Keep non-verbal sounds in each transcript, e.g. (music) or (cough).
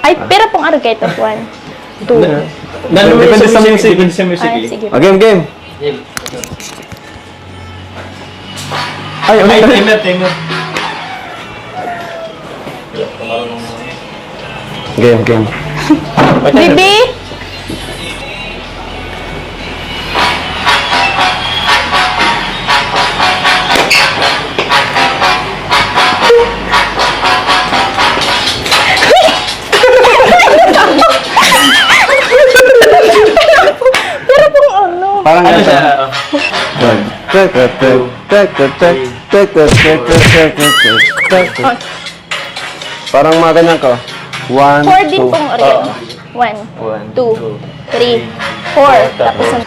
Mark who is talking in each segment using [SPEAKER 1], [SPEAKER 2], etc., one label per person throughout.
[SPEAKER 1] Ay, pero pong araw kayo ito. One, two.
[SPEAKER 2] Depende sa music.
[SPEAKER 3] Depende sa music
[SPEAKER 1] Ay,
[SPEAKER 3] eh.
[SPEAKER 1] sige.
[SPEAKER 2] Ah, game, game. Ay,
[SPEAKER 3] Ay,
[SPEAKER 2] ulit.
[SPEAKER 3] timer, timer.
[SPEAKER 2] Game, game. (laughs)
[SPEAKER 1] Bibi!
[SPEAKER 2] Parang
[SPEAKER 3] ano
[SPEAKER 2] ganito.
[SPEAKER 3] siya?
[SPEAKER 2] Parang mga ganyan ko. One,
[SPEAKER 1] Four din
[SPEAKER 2] two.
[SPEAKER 1] pong Oreo. Oh.
[SPEAKER 3] One,
[SPEAKER 1] two, three, four. Tapos ang...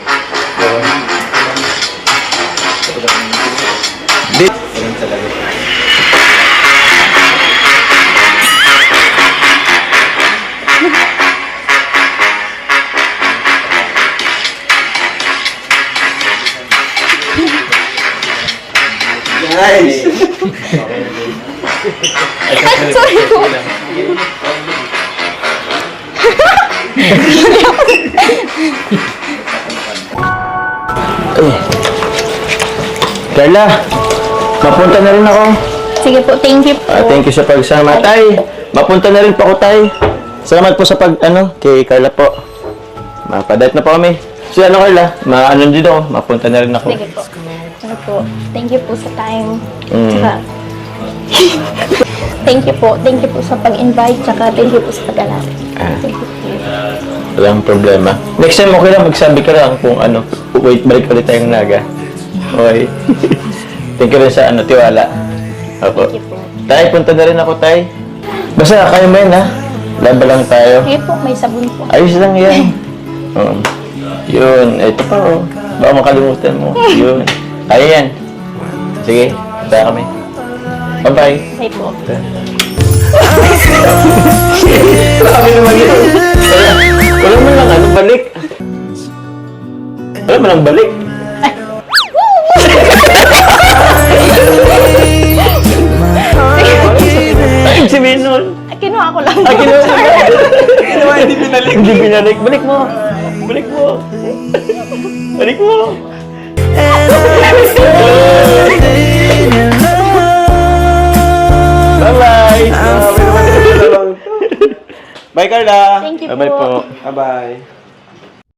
[SPEAKER 2] Di-
[SPEAKER 1] Ay, (laughs) sorry po.
[SPEAKER 2] Carla, mapunta na rin ako.
[SPEAKER 1] Sige po, thank you po.
[SPEAKER 2] Ah, thank you sa pagsama. Tay, mapunta na rin po ako, Tay. Salamat po sa pag, ano, kay Carla po. Mapadayat na po kami. Si ano, Carla, maano din ako, mapunta na rin ako.
[SPEAKER 1] Sige po. Ano po, thank you po sa time.
[SPEAKER 2] Mm.
[SPEAKER 1] Tsaka, (laughs) thank you po. Thank you po sa pag-invite. Tsaka, thank you po sa pag-alala.
[SPEAKER 2] Ah.
[SPEAKER 1] Thank you po.
[SPEAKER 2] Walang problema. Next time, okay lang, magsabi ka lang kung ano. Wait, balik ulit tayong naga. Okay. (laughs) thank you rin sa ano, tiwala. Opo.
[SPEAKER 1] Thank you po.
[SPEAKER 2] Tay, punta na rin ako, Tay. Basta, kaya mo yan, ha? Laban lang tayo.
[SPEAKER 1] Sige po, may sabon po.
[SPEAKER 2] Ayos lang yan. (laughs) Oo. Yun. Ito pa, oh. Baka makalimutan mo. Yun. Kaya yan. Sige. Bye kami. Bye-bye.
[SPEAKER 1] Bye po.
[SPEAKER 2] Grabe naman yun. Wala, wala mo lang ano, balik. Wala mo lang balik. Ay, si Minon.
[SPEAKER 1] Ah, Kinuha ko lang.
[SPEAKER 2] Ah, kinuha mo.
[SPEAKER 3] Kinuha, hindi binalik.
[SPEAKER 2] Hindi binalik. Balik mo. Balik mo. Balik mo. Bye-bye. Bye, Carla.
[SPEAKER 1] Thank you
[SPEAKER 2] Bye-bye
[SPEAKER 1] po.
[SPEAKER 2] po. Bye-bye.